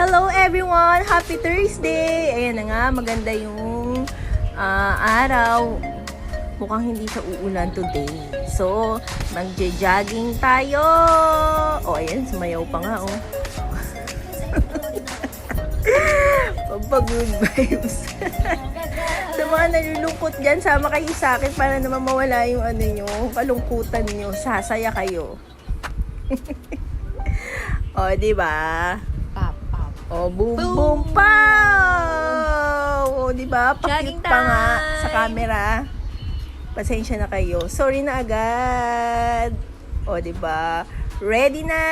Hello everyone! Happy Thursday! Ayan na nga, maganda yung ah, araw. Mukhang hindi siya uulan today. So, magje-jogging tayo! O, oh, ayan, sumayaw pa nga, oh. Pampag-good vibes. sa mga nalulungkot dyan, sama kayo sa akin para naman mawala yung ano nyo, kalungkutan nyo. Sasaya kayo. o, di ba? Pop, pop. O, boom, boom, pow! O, di ba? Pakit pa nga sa camera. Pasensya na kayo. Sorry na agad. O, di ba? Ready na!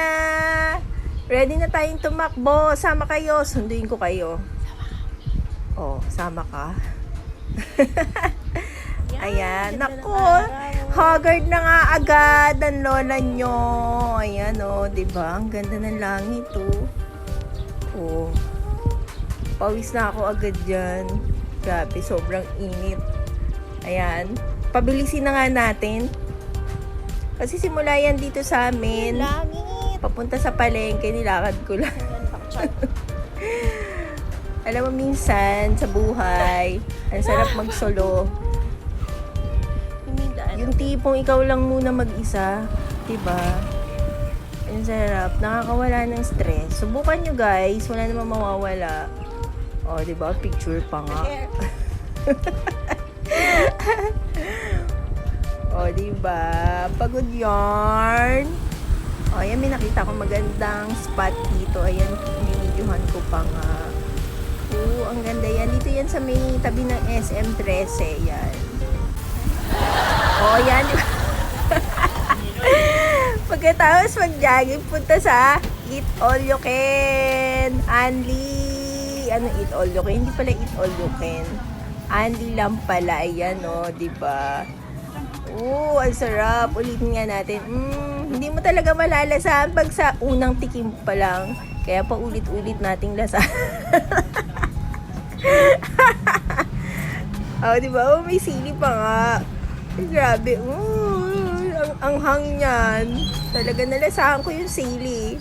Ready na tayong tumakbo. Sama kayo. Sunduin ko kayo. O, sama ka. Ayan. Nako. Haggard na nga agad ang lola nyo. Ayan o. Oh, diba? Ang ganda ng langit oh. Oh. Pawis na ako agad dyan. Grabe, sobrang init. Ayan. Pabilisin na nga natin. Kasi simula yan dito sa amin. Langit. Papunta sa palengke, nilakad ko lang. Alam mo, minsan sa buhay, ang sarap magsolo. Yung tipong ikaw lang muna mag-isa, 'di ba? Ang sarap, nakakawala ng stress. Subukan nyo guys, wala namang mawawala. O, 'di ba? Picture pa nga. O, 'di ba? Pagod yarn. O, ayan, may nakita ko magandang spot dito. Ayan, binidyohan ko pa nga. Oo, ang ganda yan. Dito yan sa may tabi ng SM13. Yan. O, yan. Pagkatapos mag-jogging, punta sa Eat All You Can. Anli. Ano Eat All You Can? Hindi pala Eat All You Can. Anli lang pala. Ayan, o. Diba? Oo, ang sarap. Ulitin nga natin. Mm, hindi mo talaga malalasahan pag sa unang tikim pa lang. Kaya pa ulit-ulit nating lasa. oh, di ba? Oh, may sili pa nga. Grabe. Mm, anghang niyan. Talaga nalasahan ko yung sili.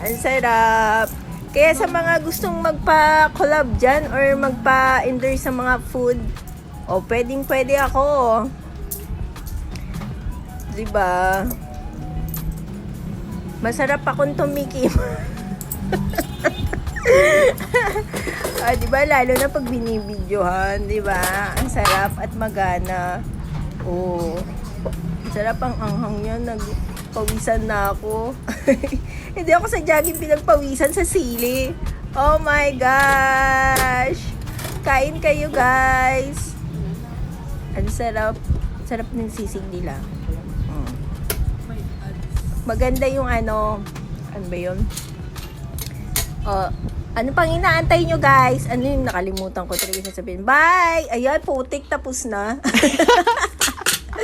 Ang sarap. Kaya sa mga gustong magpa-collab dyan or magpa-endorse sa mga food, o oh, pwedeng pwede ako. Diba? Masarap akong tumikim. ah, di ba? Lalo na pag binibidyohan, di ba? Ang sarap at magana. Ang sarap ang anghang niya. Nagpawisan na ako. Hindi ako sa jogging pinagpawisan sa sili. Oh my gosh! Kain kayo, guys! Ang sarap. Sarap ng sisig nila. Mm. Maganda yung ano, ano ba yun? Oh, ano pang inaantay nyo guys? Ano yung nakalimutan ko talaga sasabihin? Bye! Ayan, putik, tapos na.